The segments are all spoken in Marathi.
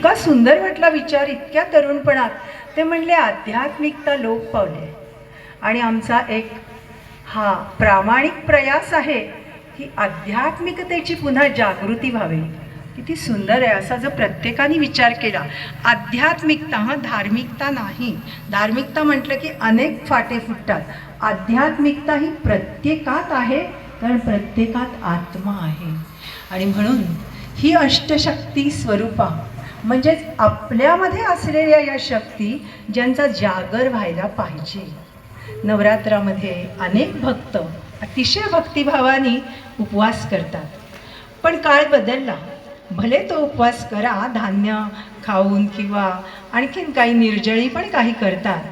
इतका सुंदर वाटला विचार इतक्या तरुणपणात. ते म्हणले आध्यात्मिकता लोप पावले आणि आमचा एक हा प्रामाणिक प्रयास आहे की आध्यात्मिकतेची पुन्हा जागृती व्हावी. किती सुंदर आहे असा जर प्रत्येकाने विचार केला. आध्यात्मिकता हा धार्मिकता नाही. धार्मिकता म्हटलं की अनेक फाटे फुटतात. आध्यात्मिकता ही प्रत्येकात आहे कारण प्रत्येकात आत्मा आहे. आणि म्हणून ही अष्टशक्ती स्वरूपा म्हणजेच आपल्यामध्ये असलेल्या या शक्ती ज्यांचा जागर व्हायला पाहिजे. नवरात्रामध्ये अनेक भक्त अतिशय भक्तिभावाने उपवास करतात. पण काळ बदलला. भले तो उपवास करा धान्य खाऊन किंवा आणखीन काही निर्जळी पण काही करतात.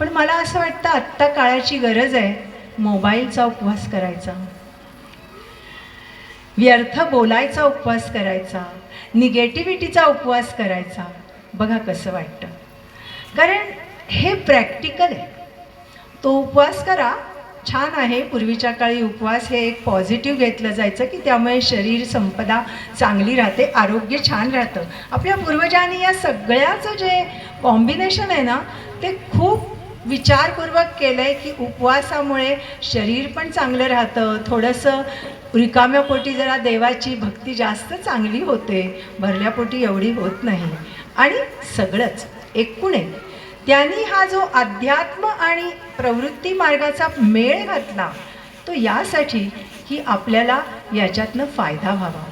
पण मला असं वाटतं आत्ता काळाची गरज आहे मोबाईलचा उपवास करायचा. व्यर्थ बोलायचा उपवास करायचा निगेटिव्हिटीचा उपवास करायचा. बघा कसं वाटतं. कारण हे प्रॅक्टिकल आहे. तो उपवास करा. छान आहे. पूर्वीच्या काळी उपवास हे एक पॉझिटिव्ह घेतलं जायचं की त्यामुळे शरीर संपदा चांगली राहते आरोग्य छान राहतं. आपल्या पूर्वजांनी या सगळ्याचं जे कॉम्बिनेशन आहे ना ते खूप विचारपूर्वक केलं आहे की उपवासामुळे शरीर पण चांगलं राहतं. थोडंसं रिकाम्या पोटी जरा देवाची भक्ती जास्त चांगली होते. भरल्या पोटी एवढी होत नाही. आणि सगळंच एकूण आहे. त्यांनी हा जो अध्यात्म आणि प्रवृत्ती मार्गाचा मेळ घातला तो यासाठी की आपल्याला याच्यातनं फायदा व्हावा.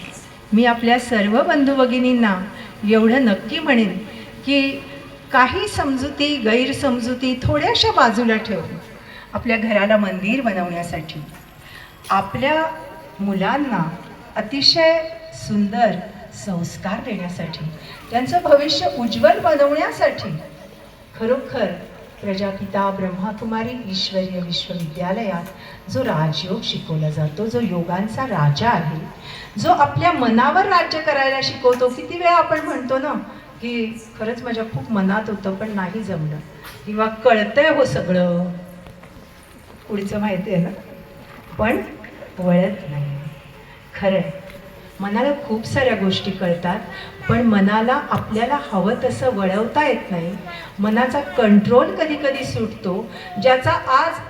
मी आपल्या सर्व बंधू भगिनींना एवढं नक्की म्हणेन की काही समजुती गैरसमजुती थोड्याशा बाजूला ठेवून आपल्या घराला मंदिर बनवण्यासाठी. आपल्या मुलांना अतिशय सुंदर संस्कार देण्यासाठी त्यांचं भविष्य उज्ज्वल बनवण्यासाठी खरोखर प्रजापिता ब्रह्माकुमारी ईश्वरीय विश्वविद्यालयात जो राजयोग शिकवला जातो जो योगांचा राजा आहे जो आपल्या मनावर राज्य करायला शिकवतो किती वेळा आपण म्हणतो ना की खरंच माझ्या खूप मनात होतं पण नाही जमलं. किंवा कळतंय हो सगळं. पुढचं माहिती आहे ना? पण वळत नाही. खरं आहे मनाला खूप साऱ्या गोष्टी कळतात पण मनाला आपल्याला हवं तसं वळवता येत नाही. मनाचा कंट्रोल कधी कधी सुटतो ज्याचा आज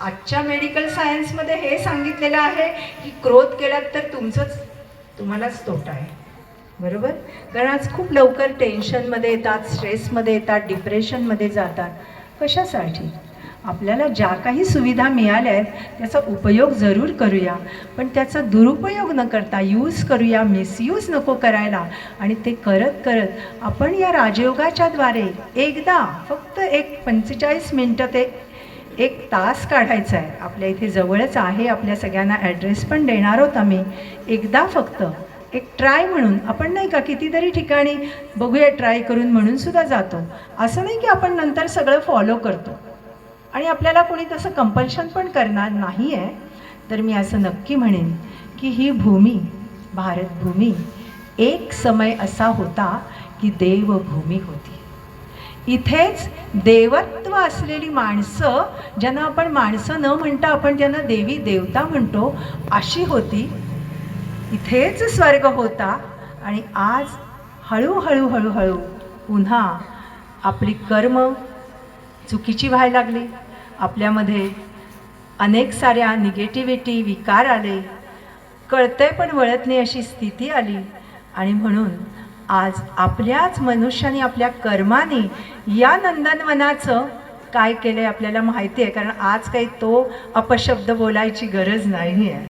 आजच्या मेडिकल सायन्समध्ये हे सांगितलेलं आहे की क्रोध केलात तर तुमचंच तुम्हालाच तोटा आहे. बरोबर? कारण आज खूप लवकर टेन्शनमध्ये येतात स्ट्रेसमध्ये येतात डिप्रेशनमध्ये जातात. कशासाठी? आपल्याला ज्या काही सुविधा मिळाल्या आहेत त्याचा उपयोग जरूर करूया. पण त्याचा दुरुपयोग न करता यूज करूया मिसयूज नको करायला. आणि ते करत करत आपण या राजयोगाच्याद्वारे एकदा फक्त एक पंचेचाळीस मिनटं ते एक तास काढायचा आहे. आपल्या इथे जवळच आहे आपल्या सगळ्यांना ॲड्रेस पण देणार आहोत आम्ही. एकदा फक्त. एक ट्राय म्हणून आपण नाही का कितीतरी ठिकाणी बघूया ट्राय करून म्हणून सुद्धा जातो. असं नाही की आपण नंतर सगळं फॉलो करतो. आणि आपल्याला कोणी तसं कंपल्शन पण करणार नाही आहे तर मी असं नक्की म्हणेन की ही भूमी भारतभूमी एक समय असा होता की देवभूमी होती. इथेच देवत्व असलेली माणसं ज्यांना आपण माणसं न म्हणता आपण त्यांना देवी देवता म्हणतो अशी होती. इथेच स्वर्ग होता आणि आज हळूहळू हळूहळू पुन्हा आपली कर्म चुकीची व्हायला लागली. आपल्यामध्ये अनेक साऱ्या निगेटिव्हिटी विकार आले. कळतंय पण वळत नाही अशी स्थिती आली. आणि म्हणून आज आपल्याच मनुष्याने आपल्या कर्माने या नंदनवनाचं काय केलं आहे आपल्याला माहिती आहे कारण आज काही तो अपशब्द बोलायची गरज नाही आहे